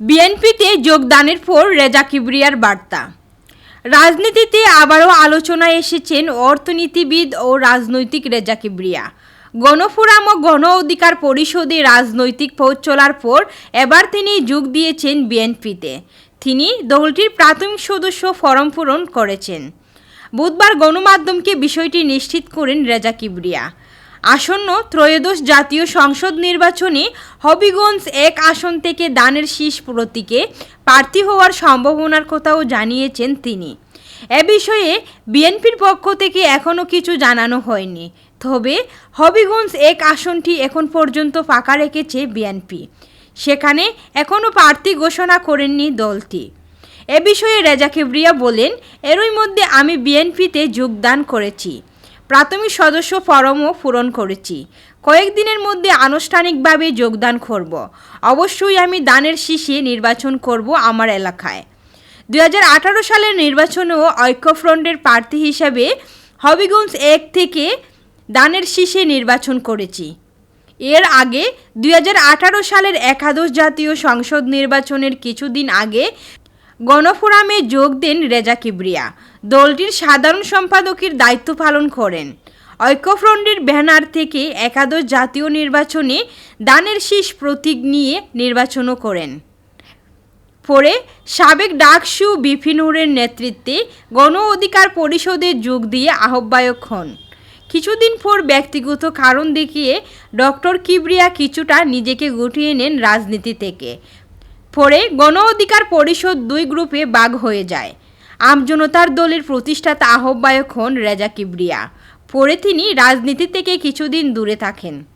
বিএনপিতে যোগদানের পর রেজা কিবরিয়ার বার্তা। রাজনীতিতে আবারও আলোচনায় এসেছেন অর্থনীতিবিদ ও রাজনৈতিক রেজা কিবরিয়া। গণফোরাম ও গণ অধিকার পরিষদে রাজনৈতিক পথ চলার পর এবার তিনি যোগ দিয়েছেন বিএনপিতে। তিনি দলটির প্রাথমিক সদস্য ফরম পূরণ করেছেন। বুধবার গণমাধ্যমকে বিষয়টি নিশ্চিত করেন রেজা কিবরিয়া। আসন্ন ত্রয়োদশ জাতীয় সংসদ নির্বাচনে হবিগঞ্জ এক আসন থেকে দানের শীষ প্রতীকে প্রার্থী হওয়ার সম্ভাবনার কথাও জানিয়েছেন তিনি। এ বিষয়ে বিএনপির পক্ষ থেকে এখনও কিছু জানানো হয়নি। তবে হবিগঞ্জ এক আসনটি এখন পর্যন্ত ফাঁকা রেখেছে বিএনপি। সেখানে এখনও প্রার্থী ঘোষণা করেননি দলটি। এ বিষয়ে রেজা কিবরিয়া বলেন, এরই মধ্যে আমি বিএনপিতে যোগদান করেছি। প্রাথমিক সদস্য ফরমও পূরণ করেছি। কয়েকদিনের মধ্যে আনুষ্ঠানিকভাবে যোগদান করব। অবশ্যই আমি দানের শীষে নির্বাচন করব আমার এলাকায়। দু হাজার আঠারো সালের নির্বাচনেও ঐক্যফ্রন্টের প্রার্থী হিসাবে হবিগঞ্জ এক থেকে দানের শীষে নির্বাচন করেছি। এর আগে দুই হাজার আঠারো সালের একাদশ জাতীয় সংসদ নির্বাচনের কিছুদিন আগে গণফোরামে যোগ দেন রেজা কিবরিয়া। দলটির সাধারণ সম্পাদকের দায়িত্ব পালন করেন। ঐক্যফ্রন্টের ব্যানার থেকে একাদশ জাতীয় নির্বাচনে দানের শীষ প্রতীক নিয়ে নির্বাচনও করেন। পরে সাবেক ডাকসু বিপিনুরের নেতৃত্বে গণ অধিকার পরিষদে যোগ দিয়ে আহ্বায়ক হন। কিছুদিন পর ব্যক্তিগত কারণ দেখিয়ে ডক্টর কিবরিয়া কিছুটা নিজেকে গুটিয়ে নেন রাজনীতি থেকে। পরে গণ অধিকার পরিষদ দুই গ্রুপে বাঘ হয়ে যায়। আমজনতার দলের প্রতিষ্ঠাতা আহ্বায়ক হন রেজা কিবরিয়া। পরে তিনি রাজনীতি থেকে কিছুদিন দূরে থাকেন।